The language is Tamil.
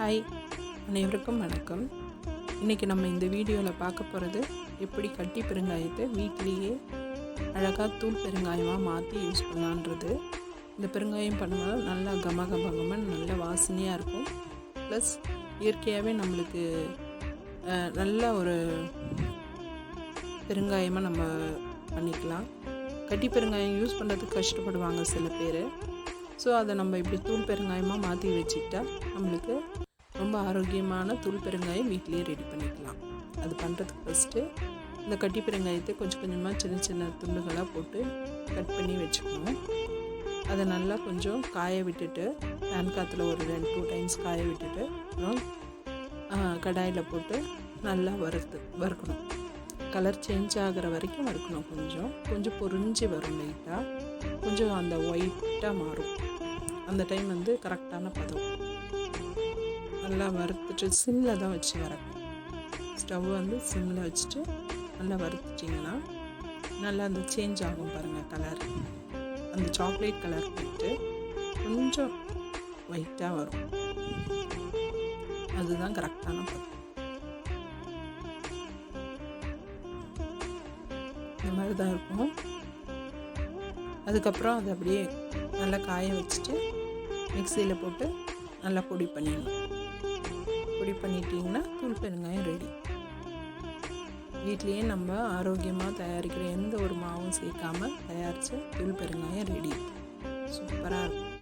ஹாய் அனைவருக்கும் வணக்கம். இன்றைக்கி நம்ம இந்த வீடியோவில் பார்க்க போகிறது எப்படி கட்டி பெருங்காயத்தை வீட்டிலேயே அழகாக தூள் பெருங்காயமாக மாற்றி யூஸ் பண்ணலான்றது இந்த பெருங்காயம் பண்ணும்போது நல்லா கம கம நல்ல வாசனையாக இருக்கும். ப்ளஸ் இயற்கையாகவே நம்மளுக்கு நல்ல ஒரு பெருங்காயமாக நம்ம பண்ணிக்கலாம். கட்டி பெருங்காயம் யூஸ் பண்ணுறதுக்கு கஷ்டப்படுவாங்க சில பேர். ஸோ அதை நம்ம இப்படி தூள் பெருங்காயமாக மாற்றி வச்சுக்கிட்டா நம்மளுக்கு ரொம்ப ஆரோக்கியமான தூள் பெருங்காயம் வீட்டிலேயே ரெடி பண்ணிக்கலாம். அது பண்ணுறதுக்கு ஃபஸ்ட்டு இந்த கட்டி பெருங்காயத்தை கொஞ்சம் கொஞ்சமாக சின்ன சின்ன துண்டுகளாக போட்டு கட் பண்ணி வச்சுக்கணும். அதை நல்லா கொஞ்சம் காய விட்டுட்டு ஃபேன் காற்றுல ஒரு ரெண்டு டூ டைம்ஸ் காய விட்டுட்டு அப்புறம் கடாயில் போட்டு நல்லா வறுத்து வறுக்கணும். கலர் சேஞ்ச் ஆகிற வரைக்கும் வறுக்கணும் கொஞ்சம். கொஞ்சம் பொரிஞ்சு வரும் லைட்டாக கொஞ்சம் அந்த ஒயிட்டாக மாறும். அந்த டைம் வந்து கரெக்டான பதம். நல்லா வறுத்துட்டு சிம்மில் தான் வச்சு வறக்கணும் ஸ்டவ் வந்து சிம்மில் வச்சுட்டு நல்லா வறுத்துட்டிங்கன்னா நல்லா அந்த சேஞ்ச் ஆகும் பாருங்கள் கலர் அந்த சாக்லேட் கலர் போட்டு கொஞ்சம் ஒயிட்டாக வரும். அதுதான் கரெக்டான பதம் இந்த மாதிரி தான் இருக்கும். அதுக்கப்புறம் அதை அப்படியே நல்லா காய வச்சுட்டு மிக்சியில் போட்டு நல்லா பொடி பண்ணிடணும். பொடி பண்ணிட்டீங்கன்னா தூள் பெருங்காயம் ரெடி. வீட்லேயே நம்ம ஆரோக்கியமாக தயாரிக்கிற எந்த ஒரு மாவும் சேர்க்காமல் தயாரித்து தூள் பெருங்காயம் ரெடி. சூப்பராக இருக்கும்.